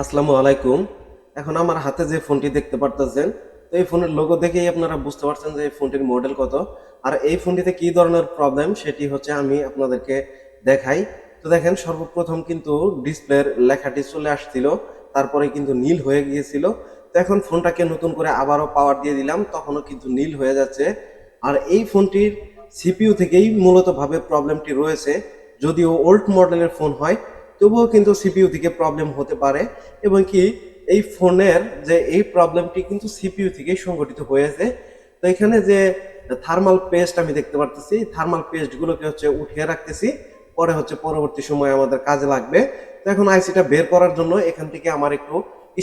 আসসালামু আলাইকুম। এখন আমার হাতে যে ফোনটি দেখতে পারতেছেন, তো এই ফোনের লোগো দেখেই আপনারা বুঝতে পারছেন যে এই ফোনটির মডেল কত। আর এই ফোনটিতে কি ধরনের প্রবলেম সেটি হচ্ছে আমি আপনাদেরকে দেখাই। তো দেখেন, সর্বপ্রথম কিন্তু ডিসপ্লের লেখাটি চলে আসছিল, তারপরে কিন্তু নীল হয়ে গিয়েছিল। তো এখন ফোনটাকে নতুন করে আবারও পাওয়ার দিয়ে দিলাম, তখনও কিন্তু নীল হয়ে যাচ্ছে। আর এই ফোনটির সিপিইউ থেকেই মূলতভাবে প্রবলেমটি রয়েছে, যদিও ওল্ড মডেলের ফোন হয় তবুও কিন্তু সিপিইউ থেকে প্রবলেম হতে পারে এবং কি এই ফোনের যে এই প্রবলেমটি কিন্তু সিপিইউ থেকে সংগঠিত হয়েছে। তো এখানে যে থার্মাল পেস্ট আমি দেখতে পারতেছি থার্মাল পেস্টগুলোকে হচ্ছে উঠিয়ে রাখতেছি, পরে হচ্ছে পরবর্তী সময় আমাদের কাজে লাগবে। তো এখন আইসিটা বের করার জন্য এখান থেকে আমার একটু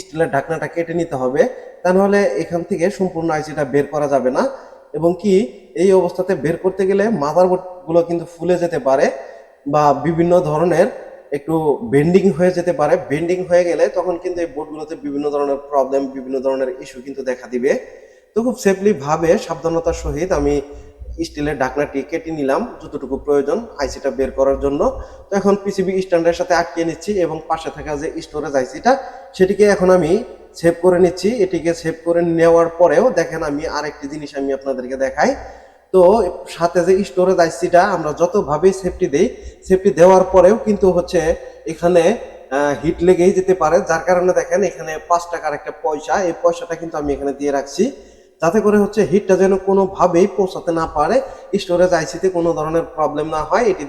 স্টিলের ঢাকনাটা কেটে নিতে হবে। তা নাহলে এখান থেকে সম্পূর্ণ আইসিটা বের করা যাবে না এবং কি এই অবস্থাতে বের করতে গেলে মাদারবোর্ডগুলো কিন্তু ফুলে যেতে পারে বা বিভিন্ন ধরনের একটু বেন্ডিং হয়ে যেতে পারে। বেন্ডিং হয়ে গেলে তখন কিন্তু এই বোর্ডগুলোতে বিভিন্ন ধরনের প্রবলেম বিভিন্ন ধরনের ইস্যু কিন্তু দেখা দিবে। তো খুব সেফলি ভাবে সাবধানতার সহিত আমি স্টিলের ঢাকনাটি কেটে নিলাম, যতটুকু প্রয়োজন আইসিটা বের করার জন্য। তো এখন পিসিবি স্ট্যান্ডের সাথে আটকে নিচ্ছি এবং পাশে থাকা যে স্টোরেজ আইসিটা সেটিকে এখন আমি সেভ করে নিচ্ছি। এটিকে সেভ করে নেওয়ার পরেও দেখেন আমি আরেকটি জিনিস আমি আপনাদেরকে দেখাই। তো সাথে যে স্টোরেজ আইসিটা আমরা যতভাবেই সেফটি দেই সেফটি দেওয়ার পরেও কিন্তু হচ্ছে এখানে হিট লেগেই যেতে পারে। যার কারণে দেখেন এখানে পাঁচ টাকার একটা পয়সা। এই পয়সাটা কিন্তু আমি এখানে দিয়ে রাখছি। যাতে করে হচ্ছে হিটটা যেন কোনোভাবেই পৌঁছাতে না পারে। স্টোরেজ আইসিতে কোনো ধরনের প্রবলেম না হয়। এটি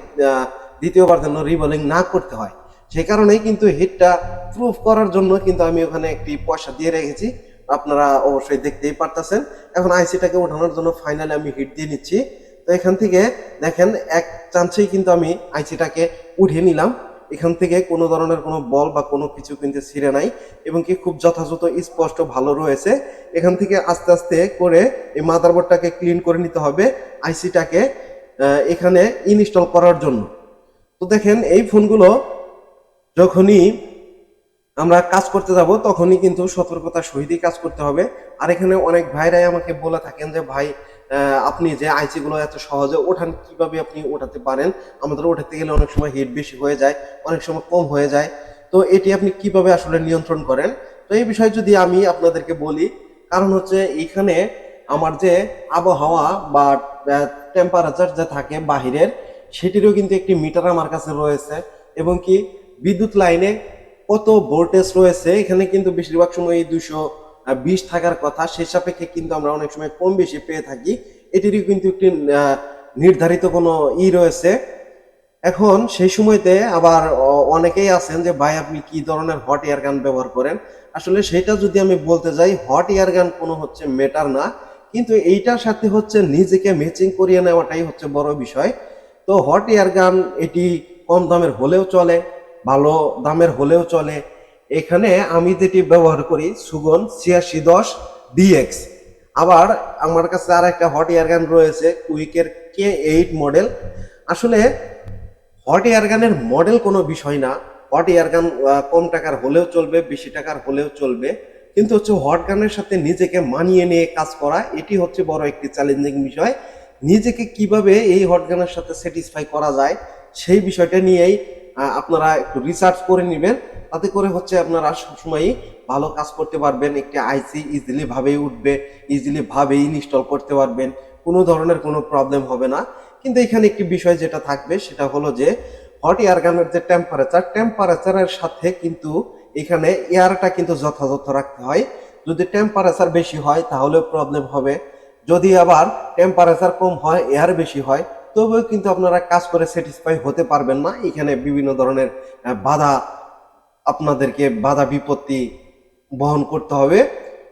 দ্বিতীয়বার যেন রিবলিং না করতে হয়। সেই কারণেই কিন্তু হিটটা প্রুফ করার জন্য কিন্তু আমি ওখানে একটি পয়সা দিয়ে রেখেছি। আপনারা অবশ্যই দেখতেই পারতেছেন। এখন আইসিটাকে ওঠানোর জন্য ফাইনালি আমি হিট দিয়ে নিচ্ছি। তো এখান থেকে দেখেন, এক চান্সেই কিন্তু আমি আইসিটাকে উঠিয়ে নিলাম। এখান থেকে কোনো ধরনের কোনো বল বা কোনো কিছু কিন্তু ছিঁড়ে নাই এবং কি খুব যথাযথ স্পষ্ট ভালো রয়েছে। এখান থেকে আস্তে আস্তে করে এই মাদারবোর্ডটাকে ক্লিন করে নিতে হবে আইসিটাকে এখানে ইনস্টল করার জন্য। তো দেখেন, এই ফোনগুলো যখনই আমরা কাজ করতে যাব, তখনই কিন্তু সতর্কতার সহিতই কাজ করতে হবে। আর এখানে অনেক ভাইরাই আমাকে বলে থাকেন যে, ভাই আপনি যে আইসি গুলো এত সহজে ওঠান, কীভাবে আপনি ওঠাতে পারেন? আমাদের ওঠাতে গেলে অনেক সময় হিট বেশি হয়ে যায়, অনেক সময় কম হয়ে যায়। তো এটি আপনি কীভাবে আসলে নিয়ন্ত্রণ করেন? তো এই বিষয়ে যদি আমি আপনাদেরকে বলি, কারণ হচ্ছে এখানে আমার যে আবহাওয়া বা টেম্পারেচার যে থাকে বাহিরের, সেটিরও কিন্তু একটি মিটার আমার কাছে রয়েছে। এবং কি বিদ্যুৎ লাইনে কত ভোল্টেজ রয়েছে, এখানে কিন্তু বেশিরভাগ সময় দুশো বিশ থাকার কথা। সে সাপেক্ষে কিন্তু আমরা অনেক সময় কম বেশি পেয়ে থাকি। এটিরই কিন্তু একটি নির্ধারিত কোনো ই রয়েছে। এখন সেই সময়তে আবার অনেকেই আছেন যে, ভাই, আপনি কি ধরনের হট এয়ার গান ব্যবহার করেন? আসলে সেটা যদি আমি বলতে যাই হট এয়ার গান কোনো হচ্ছে মেটার না। কিন্তু এইটার সাথে হচ্ছে নিজেকে ম্যাচিং করিয়ে নেওয়াটাই হচ্ছে বড় বিষয়। তো হট এয়ার গান এটি কম দামের হলেও চলে। ভালো দামের হলেও চলে। এখানে আমি যেটি ব্যবহার করি, সুগন ছিয়াশি দশ ডিএক্স আবার আমার কাছে আর একটা হট এয়ার গান রয়েছে, কুইকের কে এইট মডেল আসলে হট এয়ার গানের মডেল কোনো বিষয় না। হট এয়ার গান কম টাকার হলেও চলবে, বেশি টাকার হলেও চলবে। কিন্তু হচ্ছে হট গানের সাথে নিজেকে মানিয়ে নিয়ে কাজ করা, এটি হচ্ছে বড় একটি চ্যালেঞ্জিং বিষয়। নিজেকে কীভাবে এই হট গানের সাথে স্যাটিসফাই করা যায়, সেই বিষয়টা নিয়েই আপনারা একটু রিসার্চ করে নেবেন। তাতে করে হচ্ছে আপনারা সবসময়ই ভালো কাজ করতে পারবেন, একটি আইসি ইজিলি ভাবেই উঠবে ইজিলি ভাবেই ইনস্টল করতে পারবেন, কোনো ধরনের কোনো প্রবলেম হবে না। কিন্তু এখানে একটি বিষয় যেটা থাকবে, সেটা হলো যে হট এয়ার গানের যে টেম্পারেচার টেম্পারেচারের সাথে কিন্তু এখানে এয়ারটা কিন্তু যথাযথ রাখতে হয়। যদি টেম্পারেচার বেশি হয়, তাহলেও প্রবলেম হবে। যদি আবার টেম্পারেচার কম হয় এয়ার বেশি হয় তবেও কিন্তু আপনারা কাজ করে স্যাটিসফাই হতে পারবেন না। এখানে বিভিন্ন ধরনের বাধা আপনাদেরকে, বাধা বিপত্তি বহন করতে হবে।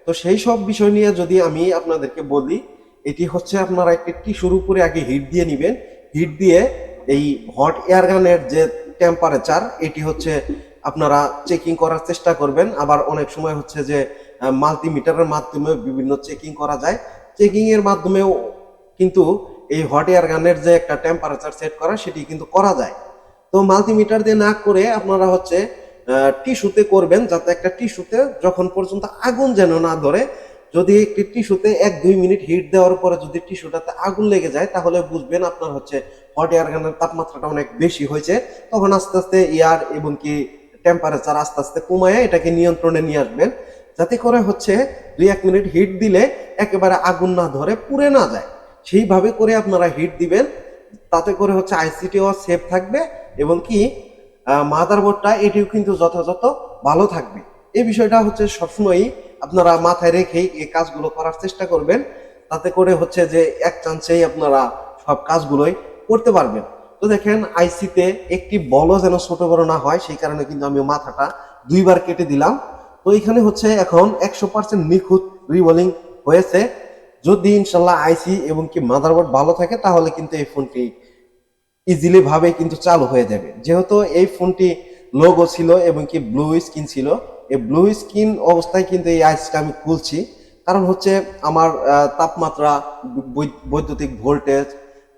তো সেই সব বিষয় নিয়ে যদি আমি আপনাদেরকে বলি, এটি হচ্ছে আপনারা একটি টিস্যুর উপরে আগে হিট দিয়ে নেবেন। হিট দিয়ে এই হট এয়ার গানের যে টেম্পারেচার এটি হচ্ছে আপনারা চেকিং করার চেষ্টা করবেন। আবার অনেক সময় হচ্ছে যে মাল্টিমিটারের মাধ্যমে বিভিন্ন চেকিং করা যায়। চেকিংয়ের মাধ্যমেও কিন্তু এই হট এয়ার গানের যে একটা টেম্পারেচার সেট করা, সেটি কিন্তু করা যায়। তো মাল্টিমিটার দিয়ে না করে আপনারা হচ্ছে টিস্যুতে করবেন, যাতে একটা টিস্যুতে যখন পর্যন্ত আগুন যেন না ধরে, যদি একটি টিস্যুতে এক দুই মিনিট হিট দেওয়ার পরে যদি টিস্যুটাতে আগুন লেগে যায়, তাহলে বুঝবেন আপনার হচ্ছে হট এয়ার গানের তাপমাত্রাটা অনেক বেশি হয়েছে। তখন আস্তে আস্তে এয়ার এবং কি টেম্পারেচার আস্তে আস্তে কমায় এটাকে নিয়ন্ত্রণে নিয়ে আসবেন। যাতে করে হচ্ছে দুই এক মিনিট হিট দিলে একেবারে আগুন না ধরে পুড়ে না যায়। সেইভাবে করে আপনারা হিট দিবেন। তাতে করে হচ্ছে আইসিটিও সেফ থাকবে এবং কি মাদারবোর্ডটা এটিও কিন্তু যথাযথ ভালো থাকবে। এই বিষয়টা হচ্ছে সবসময়ই আপনারা মাথায় রেখেই এই কাজগুলো করার চেষ্টা করবেন। তাতে করে হচ্ছে যে এক চান্সেই আপনারা সব কাজগুলোই করতে পারবেন। তো দেখেন আইসিতে একটি বলও যেন ছোট বড় না হয়, সেই কারণে কিন্তু আমি মাথাটা দুইবার কেটে দিলাম। তো এখানে হচ্ছে এখন একশো পার্সেন্ট নিখুঁত রিবোলিং হয়েছে। যদি ইনশাল্লাহ আইসি এবং কি মাদারবোর্ড ভালো থাকে, তাহলে কিন্তু এই ফোনটি ইজিলি ভাবে কিন্তু চালু হয়ে যাবে। যেহেতু এই ফোনটি লোগো ছিল এবং কি ব্লু স্ক্রিন ছিল, এই ব্লু স্ক্রিন অবস্থায় কিন্তু এই আইসিটা আমি খুলছি। কারণ হচ্ছে আমার তাপমাত্রা বৈদ্যুতিক ভোল্টেজ,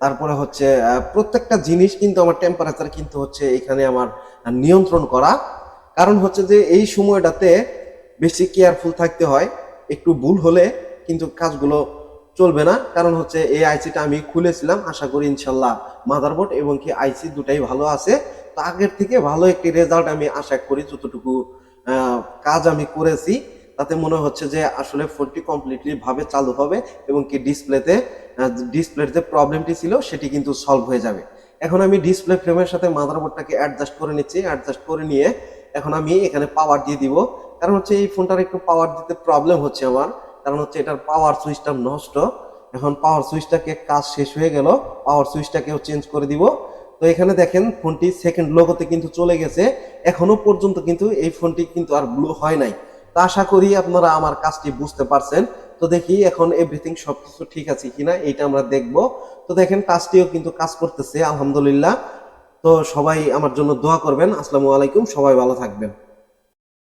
তারপরে হচ্ছে প্রত্যেকটা জিনিস কিন্তু আমার টেম্পারেচার কিন্তু হচ্ছে এখানে আমার নিয়ন্ত্রণ করা। কারণ হচ্ছে যে এই সময়টাতে বেশি কেয়ারফুল থাকতে হয়, একটু ভুল হলে কিন্তু কাজগুলো চলবে না। কারণ হচ্ছে এই আইসিটা আমি খুলেছিলাম, আশা করি ইনশাল্লাহ মাদারবোর্ড এবং কি আইসি দুটাই ভালো আছে। তো আগের থেকে ভালো একটি রেজাল্ট আমি আশা করি যতটুকু কাজ আমি করেছি, তাতে মনে হচ্ছে যে আসলে ফোনটি কমপ্লিটলি ভাবে চালু হবে এবং কি ডিসপ্লেতে ডিসপ্লের যে প্রবলেমটি ছিল সেটি কিন্তু সলভ হয়ে যাবে। এখন আমি ডিসপ্লে ফ্রেমের সাথে মাদারবোর্ডটাকে অ্যাডজাস্ট করে নিচ্ছি। অ্যাডজাস্ট করে নিয়ে এখন আমি এখানে পাওয়ার দিয়ে দিব। কারণ হচ্ছে এই ফোনটার একটু পাওয়ার দিতে প্রবলেম হচ্ছে আমার। কারণ হচ্ছে এটার পাওয়ার সুইচটা নষ্ট। এখন পাওয়ার সুইচটাকে কাজ শেষ হয়ে গেল পাওয়ার সুইচটাকেও চেঞ্জ করে দিব। তো এখানে দেখেন ফোনটি সেকেন্ড লোগোতে কিন্তু চলে গেছে, এখনও পর্যন্ত কিন্তু এই ফোনটি কিন্তু আর ব্লু হয় নাই। তো আশা করি আপনারা আমার কাজটি বুঝতে পারছেন। তো দেখি এখন এভরিথিং সবকিছু ঠিক আছে কিনা, এইটা আমরা দেখব। তো দেখেন কাজটিও কিন্তু কাজ করতেছে, আলহামদুলিল্লাহ। তো সবাই আমার জন্য দোয়া করবেন। আসসালামু আলাইকুম, সবাই ভালো থাকবেন।